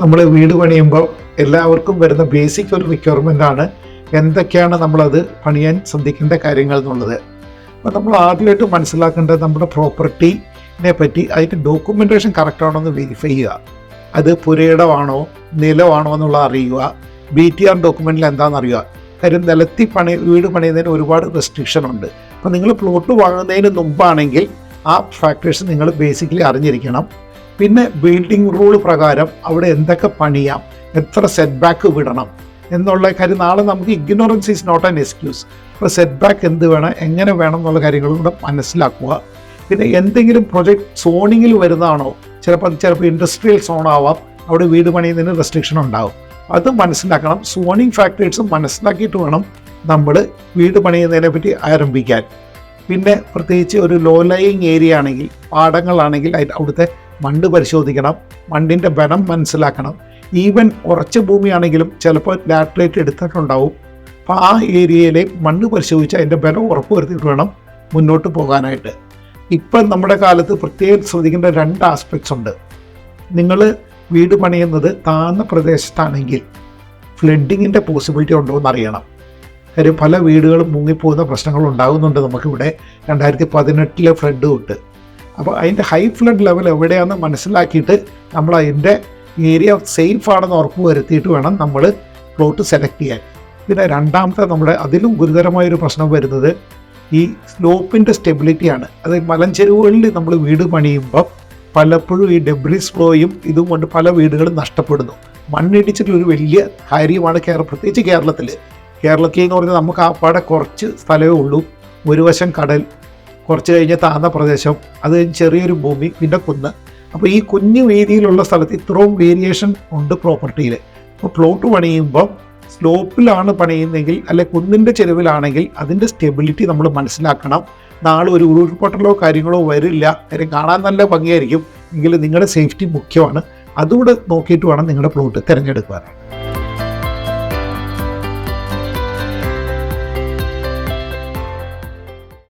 നമ്മൾ വീട് പണിയുമ്പോൾ എല്ലാവർക്കും വരുന്ന ബേസിക് ഒരു റിക്വയർമെന്റ് ആണ് എന്തൊക്കെയാണ് നമ്മളത് പണിയാൻ ശ്രദ്ധിക്കേണ്ട കാര്യങ്ങൾ എന്നുള്ളത്. അപ്പോൾ നമ്മൾ ആദ്യമായിട്ട് മനസ്സിലാക്കേണ്ടത് നമ്മുടെ പ്രോപ്പർട്ടിനെ പറ്റി അതിന്റെ ഡോക്യുമെന്റേഷൻ കറക്റ്റ് ആണോ എന്ന് വെരിഫൈ ചെയ്യുക. അത് പുരയിടമാണോ നിലമാണോ എന്നുള്ള അറിയുക. ബി ടി ആർ ഡോക്യുമെന്റിൽ എന്താണെന്ന് അറിയുക. കാര്യം നിലത്തി പണി വീട് പണിയുന്നതിന് ഒരുപാട് റെസ്ട്രിക്ഷൻ ഉണ്ട്. അപ്പോൾ നിങ്ങൾ പ്ലോട്ട് വാങ്ങുന്നതിന് മുമ്പാണെങ്കിൽ ആ ഫാക്ടേഴ്സ് നിങ്ങൾ ബേസിക്കലി അറിഞ്ഞിരിക്കണം. പിന്നെ ബിൽഡിംഗ് റൂൾ പ്രകാരം അവിടെ എന്തൊക്കെ പണിയാം? എത്ര സെറ്റ് ബാക്ക് വിടണം? എന്നുള്ള കാര്യം നാളെ നമുക്ക് ignorance is not an excuse അപ്പോൾ സെറ്റ് ബാക്ക് എന്ത് വേണം? എങ്ങനെ വേണം എന്നുള്ള കാര്യങ്ങളും കൂടെ മനസ്സിലാക്കുക. പിന്നെ എന്തെങ്കിലും പ്രൊജക്ട് സോണിങ്ങിൽ വരുന്നതാണോ? ചിലപ്പോൾ ചിലപ്പോൾ ഇൻഡസ്ട്രിയൽ സോൺ ആവാം. അവിടെ വീട് പണിയുന്നതിന് റെസ്ട്രിക്ഷൻ ഉണ്ടാവും. അത് മനസ്സിലാക്കണം. സോണിങ് ഫാക്ടേഴ്സ് മനസ്സിലാക്കിയിട്ട് വേണം നമ്മൾ വീട് പണിയുന്നതിനെ പറ്റി ആരംഭിക്കാൻ. പിന്നെ പ്രത്യേകിച്ച് ഒരു ലോ ലയിങ് ഏരിയ ആണെങ്കിൽ പാടങ്ങളാണെങ്കിൽ അവിടുത്തെ മണ്ണ് പരിശോധിക്കണം മണ്ണിന്റെ ബലം മനസ്സിലാക്കണം. ഈവൻ ഉറച്ച ഭൂമിയാണെങ്കിലും ചിലപ്പോൾ ലാറ്ററേറ്റ് എടുത്തിട്ടുണ്ടാവും. അപ്പോൾ ആ ഏരിയയിലെ മണ്ണ് പരിശോധിച്ച് അതിന്റെ ബലം ഉറപ്പ് വരുത്തിയിട്ട് വേണം മുന്നോട്ട് പോകാനായിട്ട്. ഇപ്പം നമ്മുടെ കാലത്ത് പ്രത്യേകം ശ്രദ്ധിക്കേണ്ട രണ്ട് ആസ്പെക്ട്സ് ഉണ്ട്. നിങ്ങൾ വീട് പണിയുന്നത് താഴ്ന്ന പ്രദേശത്താണെങ്കിൽ ഫ്ലഡിങ്ങിന്റെ പോസിബിലിറ്റി ഉണ്ടോ എന്ന് അറിയണം കാര്യം പല വീടുകളും മുങ്ങിപ്പോകുന്ന പ്രശ്നങ്ങൾ ഉണ്ടാകുന്നുണ്ട് നമുക്കിവിടെ. രണ്ടായിരത്തി പതിനെട്ടിലെ ഫ്ലഡ് തൊട്ട് അപ്പോൾ അതിന്റെ ഹൈ ഫ്ലഡ് ലെവൽ എവിടെയാണെന്ന് മനസ്സിലാക്കിയിട്ട് നമ്മൾ അതിന്റെ ഏരിയ സേഫ് ആണെന്ന് ഉറപ്പ് വരുത്തിയിട്ട് വേണം നമ്മൾ പ്ലോട്ട് സെലക്ട് ചെയ്യാൻ. പിന്നെ രണ്ടാമത്തെ നമ്മുടെ അതിലും ഗുരുതരമായൊരു പ്രശ്നം വരുന്നത് ഈ സ്ലോപ്പിന്റെ സ്റ്റെബിലിറ്റിയാണ് അത് മലഞ്ചെരുവുകളിൽ നമ്മൾ വീട് പണിയുമ്പോൾ പലപ്പോഴും ഈ ഡെബ്രിസ് ഫ്ലോയും ഇതും കൊണ്ട് പല വീടുകളും നഷ്ടപ്പെടുന്നു. മണ്ണിടിച്ചിട്ട് ഒരു വലിയ കാര്യമാണ് കേരള പ്രത്യേകിച്ച് കേരളത്തിൽ കേരളത്തിൽ എന്ന് പറഞ്ഞാൽ നമുക്ക് ആ പാടെ കുറച്ച് സ്ഥലമേ ഉള്ളൂ. ഒരു വശം കടൽ കുറച്ച് കഴിഞ്ഞ് താന്ന പ്രദേശം. അത് ചെറിയൊരു ഭൂമി പിന്നെ കുന്ന്. അപ്പോൾ ഈ കുഞ്ഞു വീതിയിലുള്ള സ്ഥലത്ത് ഇത്രയും വേരിയേഷൻ ഉണ്ട് പ്രോപ്പർട്ടിയിൽ അപ്പോൾ പ്ലോട്ട് പണിയുമ്പോൾ സ്ലോപ്പിലാണ് പണിയുന്നതെങ്കിൽ അല്ലെ കുന്നിന്റെ ചെരുവിലാണെങ്കിൽ അതിന്റെ സ്റ്റെബിലിറ്റി നമ്മൾ മനസ്സിലാക്കണം. നാളെ ഒരു ഉരുൾപൊട്ടലോ കാര്യങ്ങളോ വരില്ല. കാര്യം കാണാൻ നല്ല ഭംഗിയായിരിക്കും. എങ്കിലും നിങ്ങളുടെ സേഫ്റ്റി മുഖ്യമാണ്. അതുകൂടെ നോക്കിയിട്ട് വേണം നിങ്ങളുടെ പ്ലോട്ട് തിരഞ്ഞെടുക്കുവാനായിട്ട്.